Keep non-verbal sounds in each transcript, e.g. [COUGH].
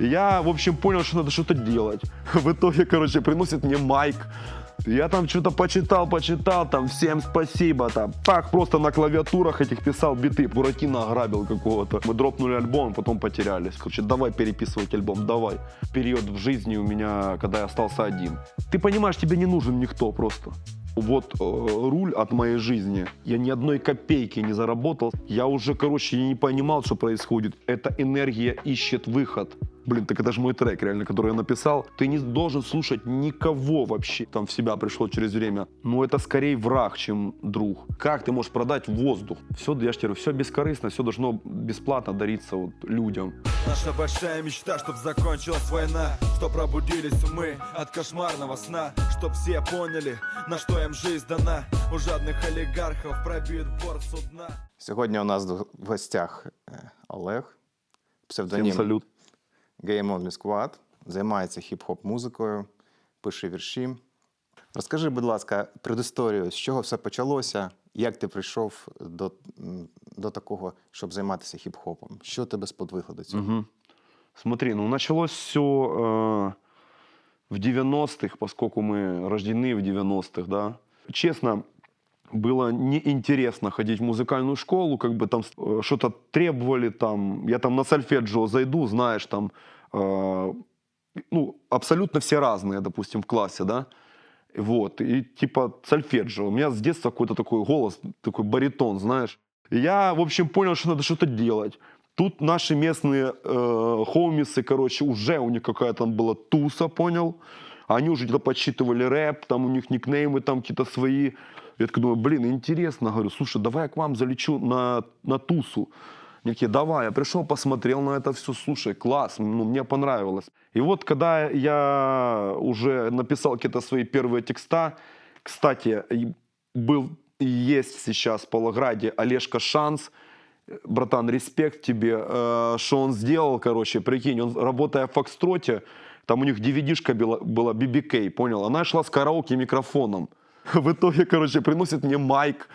Я, в общем, понял, что надо что-то делать. [LAUGHS] В итоге, короче, приносит мне майк. Я там что-то почитал, почитал, там, всем спасибо, там, так, просто на клавиатурах этих писал биты. Буратино ограбил какого-то. Мы дропнули альбом, потом потерялись. Короче, давай переписывать альбом, давай. Период в жизни у меня, когда я остался один. Ты понимаешь, тебе не нужен никто просто. Вот э, руль от моей жизни. Я ни одной копейки не заработал. Я уже, короче, не понимал, что происходит. Эта энергия ищет выход. Блин, так это же мой трек, реально, который я написал. Ты не должен слушать никого вообще. Там в себя пришло через время. Но это скорее враг, чем друг. Как ты можешь продать воздух? Все, я же говорю, все бескорыстно, все должно бесплатно дариться вот людям. Наша большая мечта, чтоб закончилась война Чтоб пробудились мы от кошмарного сна Чтоб все поняли, на что им жизнь дана У жадных олигархов пробит борт судна Сьогодні у нас в гостях е, Олег, псевдонім салют. Game Only Squad, займається хіп-хоп музикою, пише вірші. Розкажи, будь ласка, предісторію, з чого все почалося, як ти прийшов до, до такого, щоб займатися хіп-хопом? Що тебе сподвигло до цього? Мгм. Смотри, ну началось все в 90-х, поскольку мы рождены в 90-х, да. Честно, было неинтересно ходить в музыкальную школу, как бы там э, что-то требовали, там, я там на сольфеджио зайду, знаешь, там, э, ну, абсолютно все разные, допустим, в классе, да, вот, и типа сольфеджио. У меня с детства какой-то такой голос, такой баритон, знаешь. И я, в общем, понял, что надо что-то делать. Тут наши местные э, хоумисы, короче, уже у них какая-то там была туса, понял? Они уже где-то подсчитывали рэп, там у них никнеймы там какие-то свои. Я такой думаю, блин, интересно. Говорю, слушай, давай я к вам залечу на, на тусу. Они такие, давай. Я пришел, посмотрел на это все, слушай, класс, ну, мне понравилось. И вот когда я уже написал какие-то свои первые текста, кстати, был есть сейчас в Павлограде Олежка Шанс, братан, респект тебе, э, что он сделал, короче, прикинь, он, работая в Фокстроте, там у них DVD-шка была, была BBK, понял? Она шла с караоке микрофоном. [LAUGHS] В итоге, короче, приносит мне майк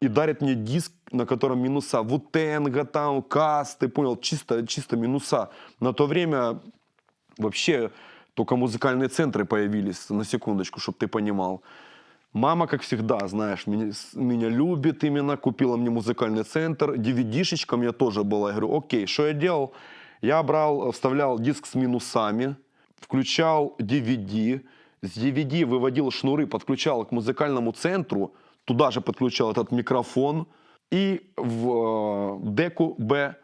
и дарит мне диск, на котором минуса. Вутенга там, Каст, ты понял, чисто, чисто минуса. На то время вообще только музыкальные центры появились, на секундочку, чтобы ты понимал. Мама, как всегда, знаешь, меня, меня любит именно, купила мне музыкальный центр. DVD-шечка у меня тоже была. Я говорю, окей, что я делал? Я брал, вставлял диск с минусами, включал DVD, с DVD выводил шнуры, подключал к музыкальному центру, туда же подключал этот микрофон и в э, деку Б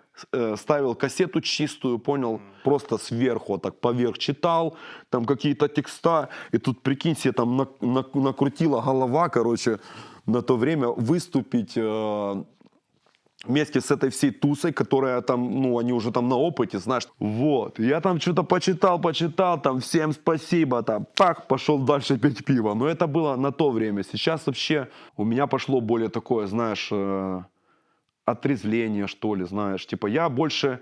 ставил кассету чистую, понял, просто сверху, так поверх читал, там какие-то текста, и тут, прикинь себе, там на- на- накрутила голова, короче, на то время выступить э, вместе с этой всей тусой, которая там, ну, они уже там на опыте, знаешь. Вот. Я там что-то почитал, почитал, там, всем спасибо, там, пах, пошел дальше пить пиво. Но это было на то время. Сейчас вообще у меня пошло более такое, знаешь, э, отрезвление, что ли, знаешь. Типа я больше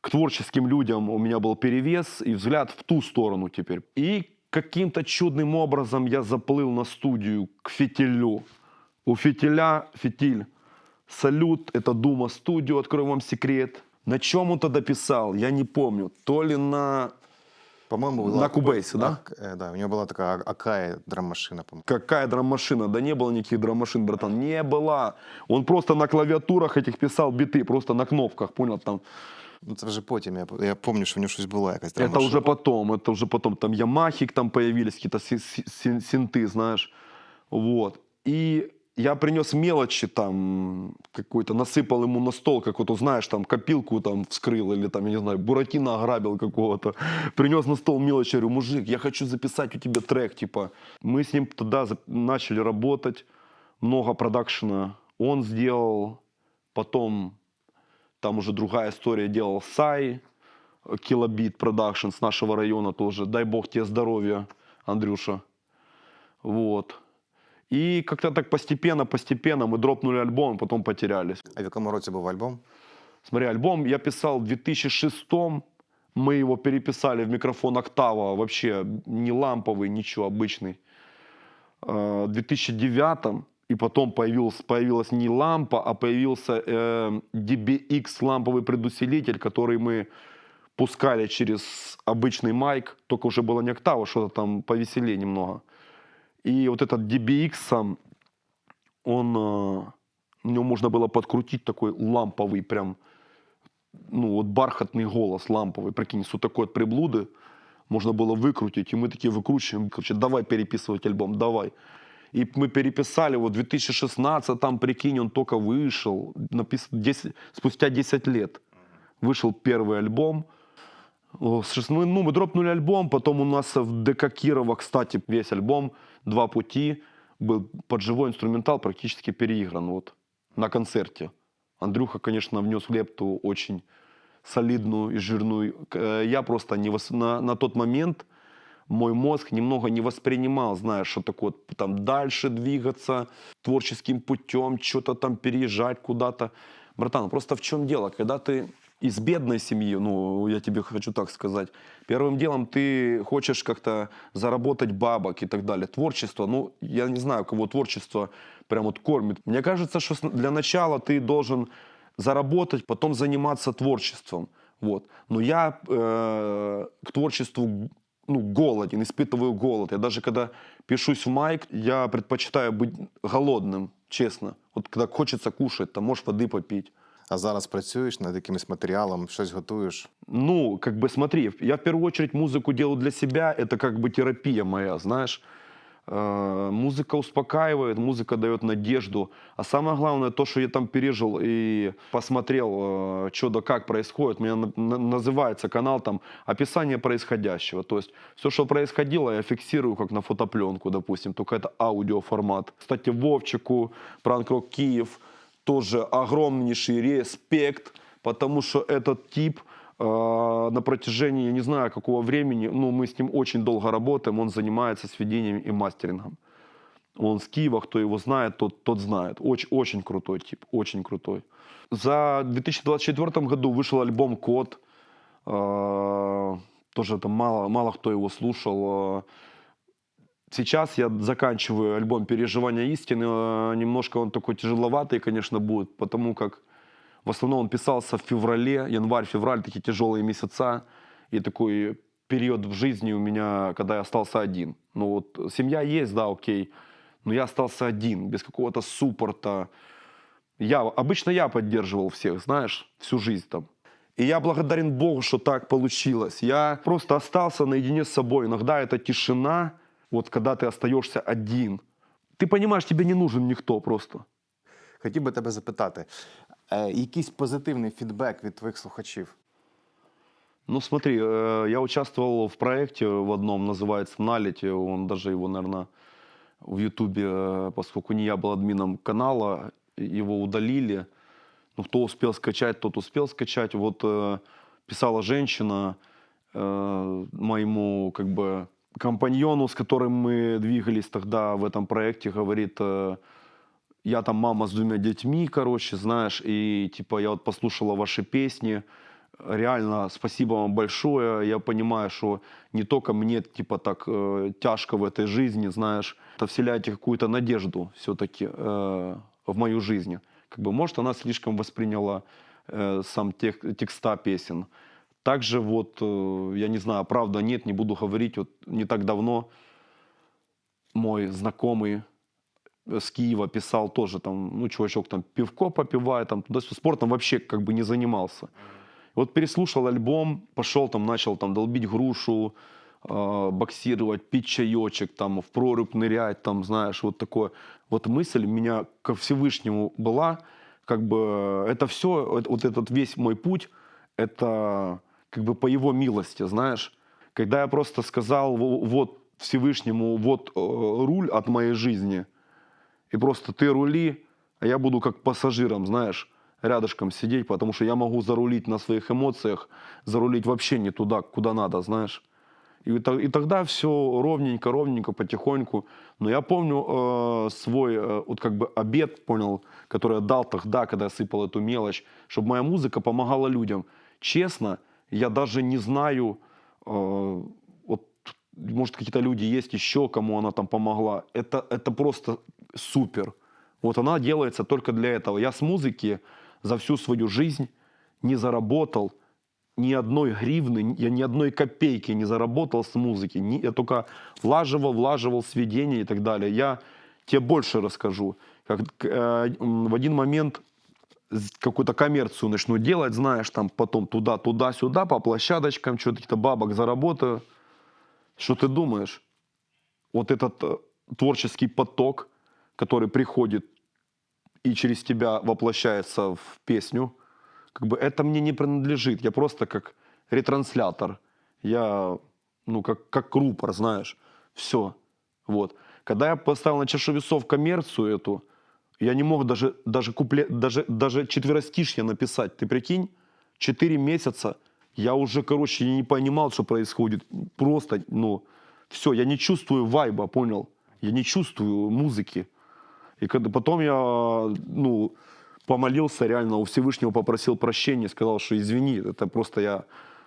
к творческим людям у меня был перевес и взгляд в ту сторону теперь. И каким-то чудным образом я заплыл на студию к фитилю. У фитиля фитиль. Салют, это Дума студио, открою вам секрет. На чем он тогда писал, я не помню. То ли на... По-моєму, На була- Кубейсі, да? Так, е, да, у нього була така Акая драм-машина, по-моєму. Какая драм-машина? Да не было никаких драм-машин, братан. Не было. Он просто на клавиатурах этих писал биты, просто на кнопках, понял? Там Ну, це вже потім. Я, я пам'ятаю, що в нього щось була якась Это драм-машина. уже потом, это уже потом. Там Ямахи там появились, какие-то си- си- син- синты, знаешь. Вот. И я принес мелочи там какой-то, насыпал ему на стол, как вот, знаешь, там копилку там вскрыл или там, я не знаю, Буратино ограбил какого-то. [LAUGHS] Принес на стол мелочи, говорю, мужик, я хочу записать у тебя трек, типа. Мы с ним тогда начали работать, много продакшена он сделал, потом там уже другая история делал Сай, Килобит Продакшн с нашего района тоже. Дай бог тебе здоровья, Андрюша. Вот. И как-то так постепенно, постепенно мы дропнули альбом, а потом потерялись. А в якому році був альбом? Смотри, альбом я писал в 2006 мы его переписали в микрофон Октава, вообще не ламповый, ничего, обычный. Э, В 2009 и потом появился, появилась не лампа, а появился э, DBX ламповый предусилитель, который мы пускали через обычный майк, только уже было не октава, что-то там повеселее немного. И вот этот DBX он, э, у него можно было подкрутить такой ламповый прям, ну вот бархатный голос ламповый, прикинь, вот такой вот приблуды можно было выкрутить, и мы такие выкручиваем, короче, давай переписывать альбом, давай. И мы переписали, вот 2016, там, прикинь, он только вышел, написан 10, спустя 10 лет вышел первый альбом. Ну, мы дропнули альбом, потом у нас в ДК Кирова, кстати, весь альбом «Два пути» был под живой инструментал практически переигран вот, на концерте. Андрюха, конечно, внес лепту очень солидную и жирную. Э, Я просто не вос- на, на тот момент мой мозг немного не воспринимал, знаешь, что такое там дальше двигаться творческим путем, что-то там переезжать куда-то. Братан, просто в чем дело? Когда ты из бедной семьи, ну, я тебе хочу так сказать, первым делом ты хочешь как-то заработать бабок и так далее. Творчество, ну, я не знаю, кого творчество прям вот кормит. Мне кажется, что для начала ты должен заработать, потом заниматься творчеством. Вот. Но я э, к творчеству ну, голоден, испытываю голод. Я даже когда пишусь в майк, я предпочитаю быть голодным, честно. Вот когда хочется кушать, там можешь воды попить А зараз працюєш над якимось матеріалом, щось готуєш. Ну, как бы смотри, я в первую очередь музыку делаю для себя, это как бы терапия моя, знаешь. Э, Музыка успокаивает, музыка дает надежду. А самое главное, то, что я там пережил и посмотрел, что да как происходит. У меня на- на- называется канал там «Описание происходящего». То есть все, что происходило, я фиксирую как на фотопленку, допустим, только это аудиоформат. Кстати, Вовчику, Пранк Рок Киев, тоже огромнейший респект, потому что этот тип э, на протяжении, я не знаю какого времени, ну, мы с ним очень долго работаем, он занимается сведением и мастерингом. Он с Киева, кто его знает, тот, тот знает. Очень, очень крутой тип, очень крутой. За 2024 году вышел альбом «Код». Э, Тоже там мало, мало кто его слушал. Э, Сейчас я заканчиваю альбом «Переживания истины». Э, Немножко он такой тяжеловатый, конечно, будет, потому как в основном он писался в феврале, январь-февраль, такие тяжелые месяца. И такой период в жизни у меня, когда я остался один. Ну вот семья есть, да, окей, но я остался один, без какого-то суппорта. Я, обычно я поддерживал всех, знаешь, всю жизнь там. И я благодарен Богу, что так получилось. Я просто остался наедине с собой. Иногда это тишина, вот когда ты остаешься один. Ты понимаешь, тебе не нужен никто просто. Хотів би тебе запитати, е, якийсь позитивний фідбек від твоїх слухачів? Ну смотри, э, я участвовал в проекте в одном, называется «Налите». Он даже его, наверное, в Ютубе, э, поскольку не я был админом канала, его удалили. Ну, кто успел скачать, тот успел скачать. Вот э, писала женщина э, моему, как бы, компаньону, с которым мы двигались тогда в этом проекте, говорит, э, я там мама с двумя детьми, короче, знаешь, и типа я вот послушала ваши песни, реально спасибо вам большое, я понимаю, что не только мне типа так э, тяжко в этой жизни, знаешь, это вселяете какую-то надежду все-таки э, в мою жизнь. Как бы, может, она слишком восприняла э, сам тех, текста песен. Также вот, э, я не знаю, правда, нет, не буду говорить, вот не так давно мой знакомый с Киева писал тоже там, ну, чувачок там пивко попивает, там, туда спортом вообще как бы не занимался. Вот переслушал альбом, пошел там, начал там долбить грушу, э, боксировать, пить чаечек, там, в прорубь нырять, там, знаешь, вот такое. Вот мысль у меня ко Всевышнему была, как бы это все, вот этот весь мой путь, это как бы по его милости, знаешь. Когда я просто сказал во- вот Всевышнему, вот э, руль от моей жизни, и просто ты рули, а я буду как пассажиром, знаешь, рядышком сидеть, потому что я могу зарулить на своих эмоциях, зарулить вообще не туда, куда надо, знаешь. И, и тогда все ровненько, ровненько, потихоньку. Но я помню э, свой э, вот как бы обед, понял, который я дал тогда, когда я сыпал эту мелочь, чтобы моя музыка помогала людям. Честно, я даже не знаю, э, вот, может, какие-то люди есть еще, кому она там помогла. Это, это просто супер. Вот она делается только для этого. Я с музыки за всю свою жизнь не заработал ни одной гривны, я ни одной копейки не заработал с музыки. Я только влаживал, влаживал сведения и так далее. Я тебе больше расскажу. Как, э, в один момент какую-то коммерцию начну делать, знаешь, там потом туда, туда, сюда, по площадочкам, что-то каких-то бабок заработаю. Что ты думаешь? Вот этот э, творческий поток, который приходит и через тебя воплощается в песню, как бы это мне не принадлежит. Я просто как ретранслятор. Я, ну, как, как рупор, знаешь. Все. Вот. Когда я поставил на чашу весов коммерцию эту, я не мог даже, даже, купле, даже, даже четверостишье написать. Ты прикинь, четыре месяца я уже, короче, не понимал, что происходит. Просто, ну, все, я не чувствую вайба, понял? Я не чувствую музыки. И когда потом я, ну, помолился реально у Всевышнего, попросил прощения, сказал, что извини, это просто я,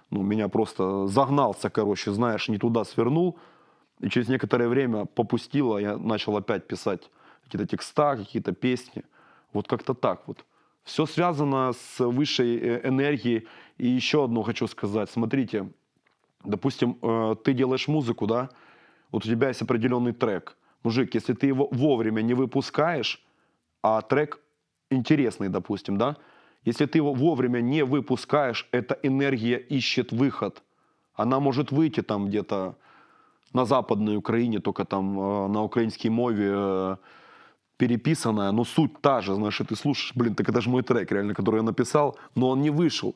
ну, меня просто загнался, короче, знаешь, не туда свернул. И через некоторое время попустило, я начал опять писать какие-то текста, какие-то песни. Вот как-то так вот. Все связано с высшей э, энергией. И еще одно хочу сказать. Смотрите, допустим, э, ты делаешь музыку, да, вот у тебя есть определенный трек. Мужик, если ты его вовремя не выпускаешь, а трек интересный, допустим, да, если ты его вовремя не выпускаешь, эта энергия ищет выход. Она может выйти там где-то на западной Украине, только там э, на украинской мове переписанная, но суть та же, знаешь, и ты слушаешь, блин, так это же мой трек, реально, который я написал, но он не вышел.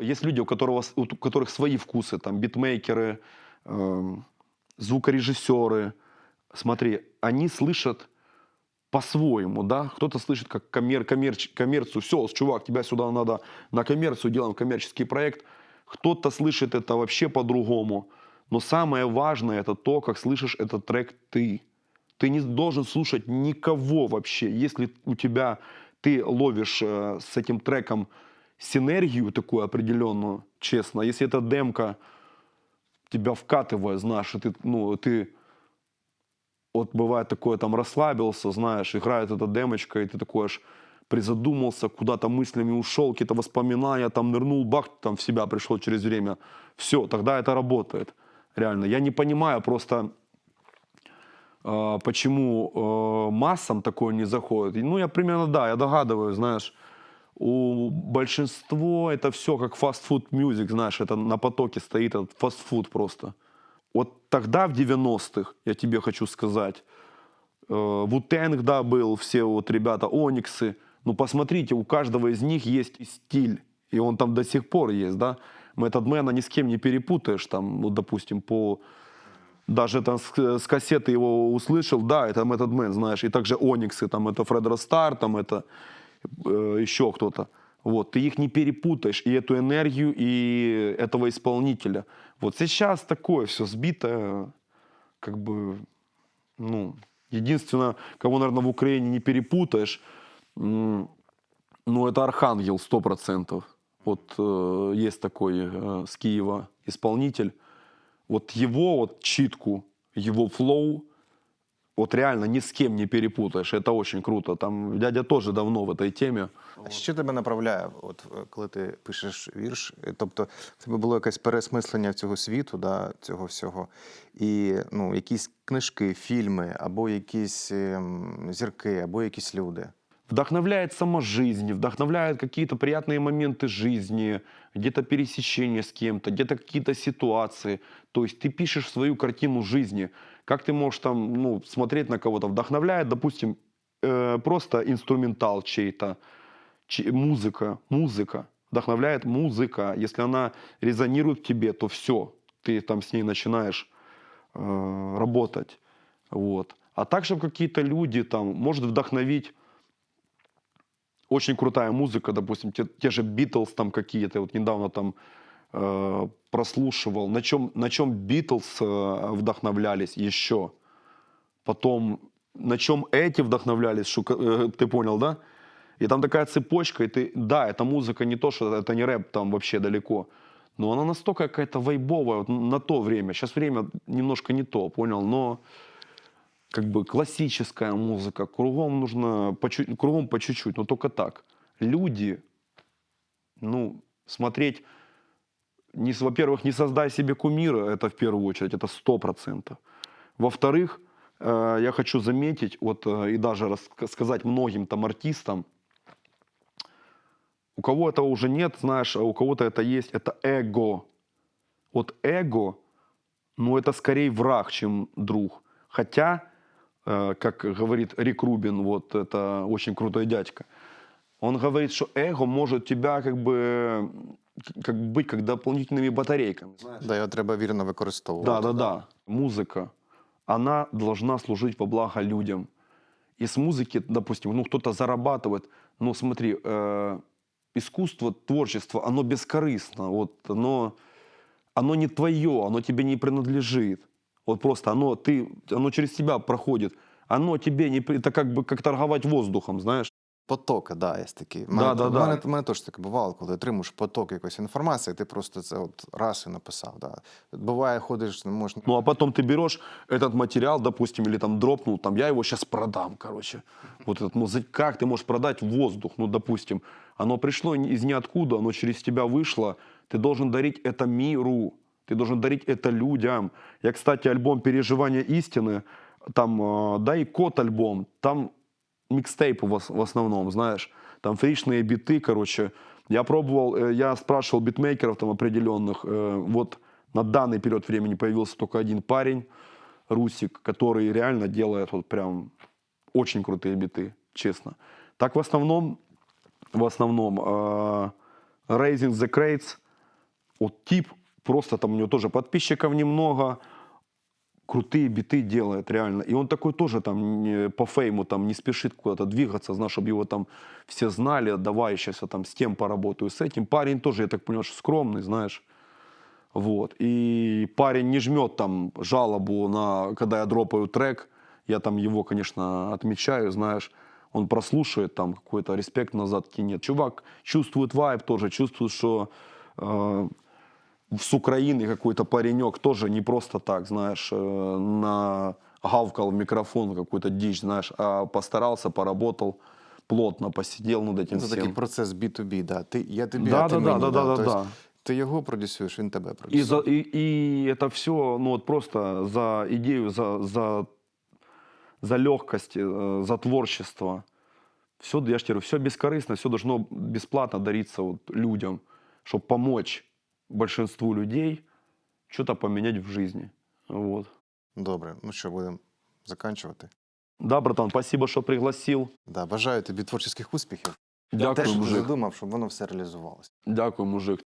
Есть люди, у, которого, у которых свои вкусы, там, битмейкеры, эм, звукорежиссеры. Смотри, они слышат по-своему, да, кто-то слышит как коммер, коммерч- коммерцию, все, чувак, тебя сюда надо на коммерцию, делаем коммерческий проект, кто-то слышит это вообще по-другому, но самое важное это то, как слышишь этот трек ты. Ты не должен слушать никого вообще, если у тебя, ты ловишь э, с этим треком синергию такую определенную, честно, если это демка, тебя вкатывает, знаешь, и ты, ну, ты вот бывает такое, там расслабился, знаешь, играет эта демочка, и ты такой аж призадумался, куда-то мыслями ушел, какие-то воспоминания, там нырнул, бах, там в себя пришел через время. Все, тогда это работает. Реально. Я не понимаю просто, почему э, массам такое не заходит. Ну, я примерно, да, я догадываюсь, знаешь, у большинства это все как фастфуд мюзик, знаешь, это на потоке стоит этот фастфуд просто. Вот тогда, в 90-х, я тебе хочу сказать, э, Вутенг, да, был, все вот ребята, Ониксы. Ну, посмотрите, у каждого из них есть стиль, и он там до сих пор есть, да. Method Man ни с кем не перепутаешь, там, ну, допустим, по... Даже там с, с кассеты его услышал, да, это Method Man, знаешь, и также Ониксы, там, это Фред Ростар, там, это э, еще кто-то. Вот, ты их не перепутаешь, и эту энергию, и этого исполнителя. Вот сейчас такое все сбитое, как бы, ну, единственное, кого, наверное, в Украине не перепутаешь, ну, это Архангел, сто процентов. Вот э, есть такой э, с Киева исполнитель. Вот его вот читку, его флоу, вот реально ни с кем не перепутаешь. Это очень круто. Там дядя тоже давно в этой теме. А що тебе направляє, от е, коли ти пишеш вірш? Е, Тобто, в тебе було якесь переосмислення цього світу, да, цього всього, і ну, якісь книжки, фільми, або якісь ем, зірки, або якісь люди. Вдохновляет сама жизнь, вдохновляет какие-то приятные моменты жизни, Где-то пересечение с кем-то, где-то какие-то ситуации. То есть ты пишешь свою картину жизни. Как ты можешь там ну, смотреть на кого-то? Вдохновляет, допустим, э, просто инструментал чей-то, чей- музыка, музыка. Вдохновляет музыка. Если она резонирует в тебе, то все, ты там с ней начинаешь э, работать. Вот. А также какие-то люди там, может вдохновить очень крутая музыка, допустим, те, те же Битлз там какие-то, вот недавно там э, прослушивал, на чем, на чем Битлз э, вдохновлялись еще, потом на чем эти вдохновлялись, что, э, ты понял, да? И там такая цепочка, и ты, да, эта музыка не то, что это не рэп там вообще далеко, но она настолько какая-то вайбовая вот на то время. Сейчас время немножко не то, понял, но как бы классическая музыка, кругом нужно по чуть, кругом по чуть-чуть, но только так. Люди, ну, смотреть не, во-первых, не создай себе кумира, это в первую очередь, это сто процентов. Во-вторых, э, я хочу заметить, вот э, и даже раска- сказать многим там артистам, у кого этого уже нет, знаешь, а у кого-то это есть, это эго. Вот эго, ну это скорее враг, чем друг. Хотя, как говорит Рик Рубин, вот это очень крутой дядька, он говорит, что эго может тебя как бы как быть как дополнительными батарейками. Да, його треба вірно використовувати. Да, да, да. Музыка, она должна служить во благо людям. И с музыки, допустим, ну кто-то зарабатывает, ну смотри, э, искусство, творчество, оно бескорыстно, вот оно, оно не твое, оно тебе не принадлежит. Вот просто оно, ты, оно через тебя проходит. Оно тебе не... при- Это как бы как торговать воздухом, знаешь. Потоки, да, є такі. В Да, мене, да, в да. мене, в мене теж таке бувало, коли отримуєш поток якоїсь інформації, ти просто це от раз і написав. Да. Буває, ходиш, не можеш. Ну, а потом ты берешь этот материал, допустим, или там дропнул, там, я его сейчас продам, короче. Вот этот музык, как ты можешь продать воздух, ну, допустим. Оно пришло ни- из ниоткуда, оно через тебя вышло. Ты должен дарить это миру, ты должен дарить это людям. Я, кстати, альбом «Переживания истины», там, э, да и код альбом, там микстейпы в, ос- в основном, знаешь, там фришные биты, короче. Я пробовал, э, я спрашивал битмейкеров там определенных, э, вот на данный период времени появился только один парень, Русик, который реально делает вот прям очень крутые биты, честно. Так в основном, в основном, Raising the Crates, вот тип, просто там у него тоже подписчиков немного, крутые биты делает, реально. И он такой тоже там не- по фейму там не спешит куда-то двигаться, знаешь, чтобы его там все знали, давай сейчас я там с тем поработаю, с этим. Парень тоже, я так понял, что скромный, знаешь. Вот. И парень не жмет там жалобу на, когда я дропаю трек, я там его, конечно, отмечаю, знаешь, он прослушает там какой-то респект назад кинет. Чувак чувствует вайб тоже, чувствует, что э, с Украины какой-то паренек тоже не просто так, знаешь, э, на гавкал в микрофон какую-то дичь, знаешь, а постарался, поработал плотно, посидел над этим Це всем. такий процес B2B, да. Ти, я тобі, Да, а ти да, да, мені. да, да, да, Тобто да. Ти його продюсуєш, він тебе И, продюсує. за, и, и это все, ну вот просто за идею, за, за, за легкость, э, за творчество. Все, я же говорю, все бескорыстно, все должно бесплатно дариться вот людям, чтобы помочь большинству людей что-то поменять в жизни. Вот. Добре, ну що, будемо закінчувати. Да, братан, спасибо, что пригласил. Да, бажаю тобі творчих успіхів. Дякую, Те, що ти мужик. задумав, щоб воно все реалізувалося. Дякую, мужик.